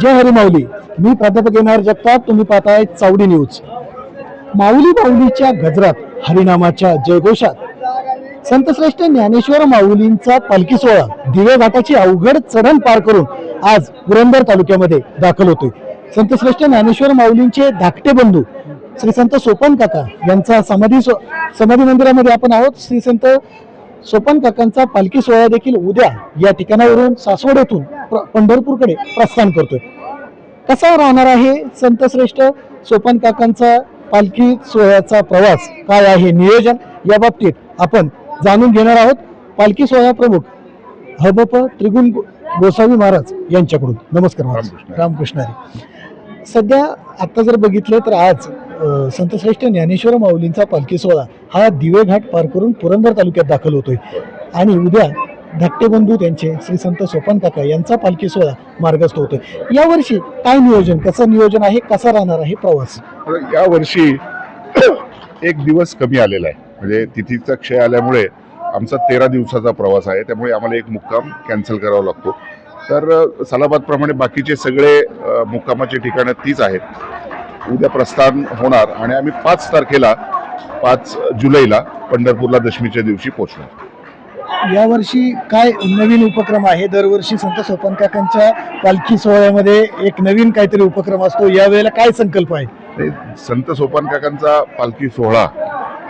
जय हरी माऊली. मी प्राध्यापक येणार जगताप तुम्ही पाहताय चावडी न्यूज. माऊली माऊलीच्या गजरात हरिनामाच्या जयघोषात संतश्रेष्ठ ज्ञानेश्वर माऊलींचा पालखी सोहळा दिवे घाटाची अवघड चढण पार करून आज पुरंदर तालुक्यामध्ये दाखल होतोय. संतश्रेष्ठ ज्ञानेश्वर माऊलींचे धाकटे बंधू श्री संत सोपन काका यांचा समाधी सो- समाधी मंदिरामध्ये आपण आहोत. श्री संत सोपन काकांचा पालखी सोहळा देखील उद्या या ठिकाणावरून सासवड येथून प्र- पंढरपूरकडे प्रस्थान करतोय. कसा राहणार आहे संतश्रेष्ठ सोपन काकांचा पालखी सोहळ्याचा प्रवास? काय आहे नियोजन? या बाबतीत आपण जाणून घेणार आहोत. पालखी सोहळा प्रमुख हबप त्रिगुण गोसावी महाराज यांच्याकडून. नमस्कार महाराज. रामकृष्ण. सध्या आता जर बघितलं तर आज संतश्रेष्ठ ज्ञानेश्वर माऊलींचा पालखी सोहळा हा दिवे घाट पार करून पुरंदर तालुक्यात दाखल होतोय. आणि उद्या धाकटे त्यांचे श्री संत सोपान काका यांचा पालखी सोहळा मार्गस्थ होतोय. यावर्षी काय नियोजन कसं नियोजन आहे कसा राहणार आहे प्रवास? यावर्षी एक दिवस कमी आलेला आहे. म्हणजे तिथीचा क्षय आल्यामुळे आमचा तेरा दिवसाचा प्रवास आहे. त्यामुळे आम्हाला एक मुक्काम कॅन्सल करावा लागतो. तर सलाबादप्रमाणे बाकीचे सगळे मुक्कामाचे ठिकाणं तीच आहेत. उद्या प्रस्थान होणार आणि आम्ही पाच तारखेला पाच जुलैला पंढरपूरला दशमीच्या दिवशी पोहोचणार. यावर्षी काय नवीन उपक्रम आहे? दरवर्षी संत सोपन काकांच्या पालखी सोहळ्यामध्ये एक नवीन काहीतरी उपक्रम असतो. यावेळेला काय संकल्प आहे? संत सोपान काकांचा पालखी सोहळा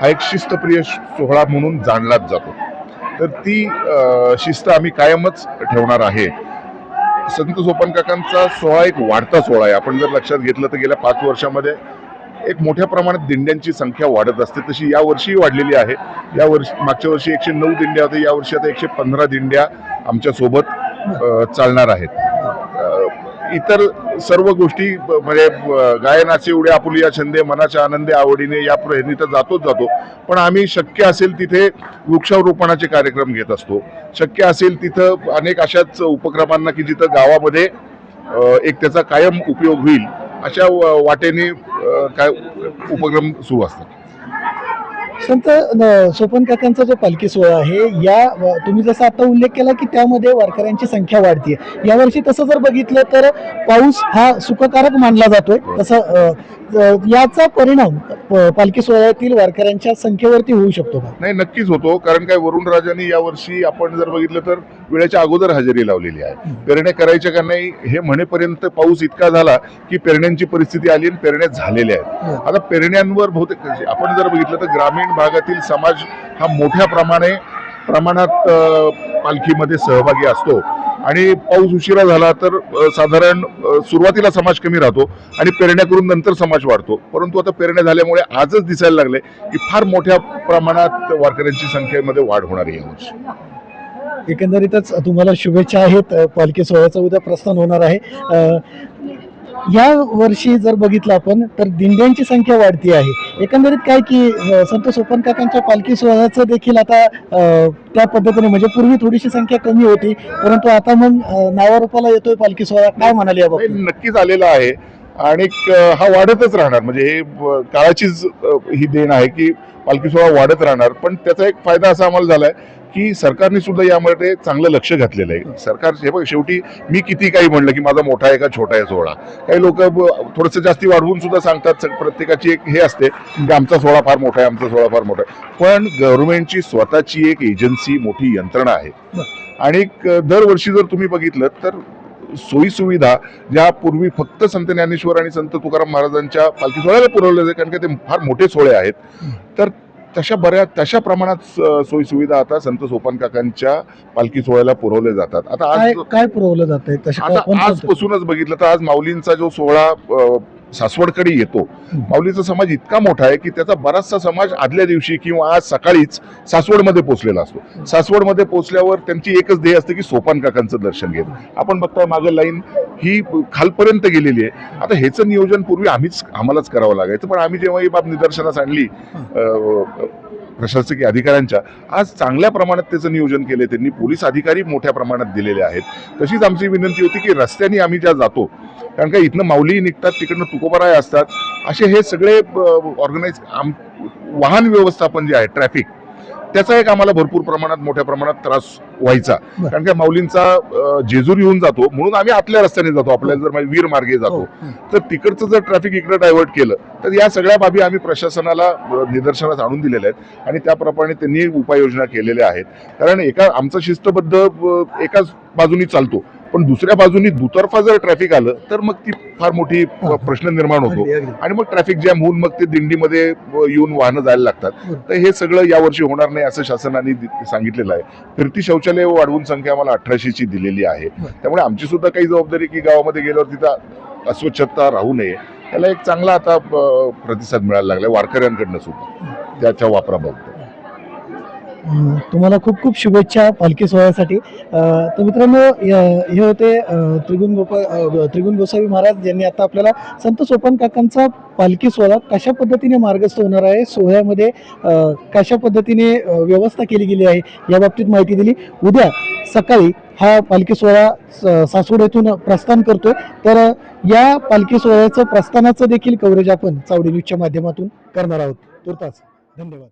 हा एक शिस्तप्रिय सोहळा म्हणून जाणलाच जातो. तर ती शिस्त आम्ही कायमच ठेवणार आहे. संत सोपान काकांचा सोहळा एक वाढता सोहळा आहे. आपण जर लक्षात घेतलं तर गेल्या पाच वर्षामध्ये एक मोठ्या प्रमाणात दिंड्यांची संख्या वाढत असते. तशी या वर्षीही वाढलेली आहे. या वर्षी मागच्या वर्षी एकशे नऊ दिंड्या होत्या. या वर्षी आता एकशे पंधरा दिंड्या आमच्यासोबत चालणार आहेत. इतर सर्व गोष्टी ब- म्हणजे गायनाचे गायनाचे एवढे आपुलिया छंदे मनाच्या आनंदे आवडीने या प्रेरणी तर जातोच जातो. पण आम्ही शक्य असेल तिथे वृक्षारोपणाचे कार्यक्रम घेत असतो. शक्य असेल तिथं अनेक अशाच उपक्रमांना की जिथं गावामध्ये एक त्याचा कायम उपयोग होईल अशा व- वाटेने काय उपक्रम सुरू असतात. संत सोपन काकांचा जो पालखी सोहळा आहे या तुम्ही जसा आता उल्लेख केला की त्यामध्ये वारकऱ्यांची संख्या वाढते यावर्षी तसं जर बघितलं तर पाऊस हा सुखकारक मानला जातोय. तसं याचा परिणाम पालखी सोहळ्यातील वारकऱ्यांच्या संख्येवरती होऊ शकतो का? नाही नक्कीच होतो. कारण काय वरुण राजांनी यावर्षी आपण जर बघितलं तर वेळेच्या अगोदर हजेरी लावलेली आहे. पेरण्या करायच्या का नाही हे म्हणेपर्यंत पाऊस इतका झाला की पेरण्यांची परिस्थिती आली आणि पेरण्या झालेल्या आहेत. आता पेरण्यांवर बहुतेक आपण जर बघितलं तर ग्रामीण भागातील समाज हा मोठ्या प्रमाणे प्रमाणात पालखीमध्ये सहभागी असतो. आणि पाऊस उशिरा झाला तर साधारण सुरुवातीला समाज कमी राहतो आणि पेरण्या करून नंतर समाज वाढतो. परंतु आता पेरण्या झाल्यामुळे आजच दिसायला लागले की फार मोठ्या प्रमाणात वारकऱ्यांची संख्येमध्ये वाढ होणार आहे यावर्षी एकंदरीतच तुम्हाला शुभेच्छा आहेत. पालखी सोहळ्याचं उद्या प्रस्थान होणार आहे. या वर्षी जर बघितलं आपण तर दिंड्यांची संख्या वाढती आहे. एकंदरीत काय की संतोष संत सोपन काकांच्या पालखी सोहळ्याचं देखील आता त्या पद्धतीने म्हणजे पूर्वी थोडीशी संख्या कमी होती परंतु आता मग नावारूपाला येतोय पालखी सोहळा. काय म्हणाले याबाबत नक्कीच आलेला आहे. आणि हा वाढतच राहणार. म्हणजे हे काळाचीच ही देण आहे की पालखी सोहळा वाढत राहणार. पण त्याचा एक फायदा असा आम्हाला झालाय की सरकारने सुद्धा यामध्ये चांगलं लक्ष घातलेलं आहे. सरकार हे बघ शेवटी मी किती काही म्हणलं की माझा मोठा आहे का छोटा आहे सोहळा. काही लोक थोडस जास्ती वाढवून सुद्धा सांगतात प्रत्येकाची एक हे असते की आमचा सोहळा फार मोठा आहे आमचा सोहळा फार मोठा आहे. पण गव्हर्नमेंटची स्वतःची एक एजन्सी मोठी यंत्रणा आहे. आणि दरवर्षी जर तुम्ही बघितलं तर सोयीसुविधा ज्या पूर्वी फक्त संत ज्ञानेश्वर आणि संत तुकाराम महाराजांच्या पालखी सोहळ्याला पुरवले जाते कारण की ते फार मोठे सोहळे आहेत. तर तशा बऱ्याच तशा प्रमाणात सोयी सुविधा आता संत सोपान काकांच्या पालखी सोहळ्याला पुरवले जातात. आता काय आज काय पुरवलं जात आहे आजपासूनच बघितलं तर आज माऊलींचा जो सोहळा सासवडकडे येतो. माऊलीचा समाज इतका मोठा आहे की त्याचा बराचसा समाज आदल्या दिवशी किंवा आज सकाळीच सासवडमध्ये पोहोचलेला असतो. सासवडमध्ये पोहोचल्यावर त्यांची एकच ध्येय असते की सोपान काकांचं दर्शन घेत आपण बघताय मागे लाईन ही खालपर्यंत गेलेली आहे. आता ह्याचं नियोजन पूर्वी आम्हीच आम्हालाच करावं लागायचं पण आम्ही जेव्हा ही बाब निदर्शनास आणली प्रशासकीय अधिकाऱ्यांच्या आज चांगल्या प्रमाणात त्याचं नियोजन केले त्यांनी पोलीस अधिकारी मोठ्या प्रमाणात दिलेले आहेत. तशीच आमची विनंती होती की रस्त्याने आम्ही ज्या जातो कारण का इथनं माऊली निघतात तिकडनं तुकोबाराय असतात. असे हे सगळे ऑर्गनाईज वाहन व्यवस्थापन जे आहे ट्रॅफिक त्याचा एक आम्हाला भरपूर प्रमाणात मोठ्या प्रमाणात त्रास व्हायचा. कारण का माऊलींचा जेजूर येऊन जातो म्हणून आम्ही आतल्या रस्त्याने जातो. आपल्याला जर वीर मार्गे हो, जातो. हं. तर तिकडचं जर ट्रॅफिक इकडे डायव्हर्ट केलं तर या सगळ्या बाबी आम्ही प्रशासनाला निदर्शनास आणून दिलेल्या आहेत. आणि त्याप्रमाणे त्यांनी उपाययोजना केलेल्या आहेत. कारण एका आमचा शिस्तबद्ध एकाच बाजूनी चालतो. पण दुसऱ्या बाजूनी दुतर्फा जर ट्रॅफिक आलं तर मग ती फार मोठी हा. प्रश्न निर्माण होतो. आणि मग ट्रॅफिक जॅम होऊन मग ते दिंडीमध्ये येऊन वाहनं जायला लागतात बरं. तर हे सगळं यावर्षी होणार नाही असं शासनाने सांगितलेलं आहे फिरती शौचालय वाढवून संख्या आम्हाला अठराशेची दिलेली आहे बरं. त्यामुळे आमची सुद्धा काही जबाबदारी की गावामध्ये गेल्यावर तिथं अस्वच्छता राहू नये त्याला एक चांगला आता प्रतिसाद मिळायला लागलाय वारकऱ्यांकडनं सुद्धा त्याच्या वापराबाबत तुम्हाला खूप खूप शुभेच्छा पालखी सोहळ्यासाठी. तर मित्रांनो हे होते त्रिगुण गोपाळ त्रिगुण गोसावी महाराज यांनी आता आपल्याला संत सोपान काकांचा पालखी सोहळा कशा पद्धतीने मार्गस्थ होणार आहे सोहळ्यामध्ये कशा पद्धतीने व्यवस्था केली गेली आहे या बाबतीत माहिती दिली. उद्या सकाळी हा पालखी सोहळा स- सासवड येथून प्रस्थान करतोय. तर या पालखी सोहळ्याचं प्रस्थानाचं देखील कव्हरेज आपण चावडी न्यूजच्या माध्यमातून करणार आहोत. तुर्तास धन्यवाद.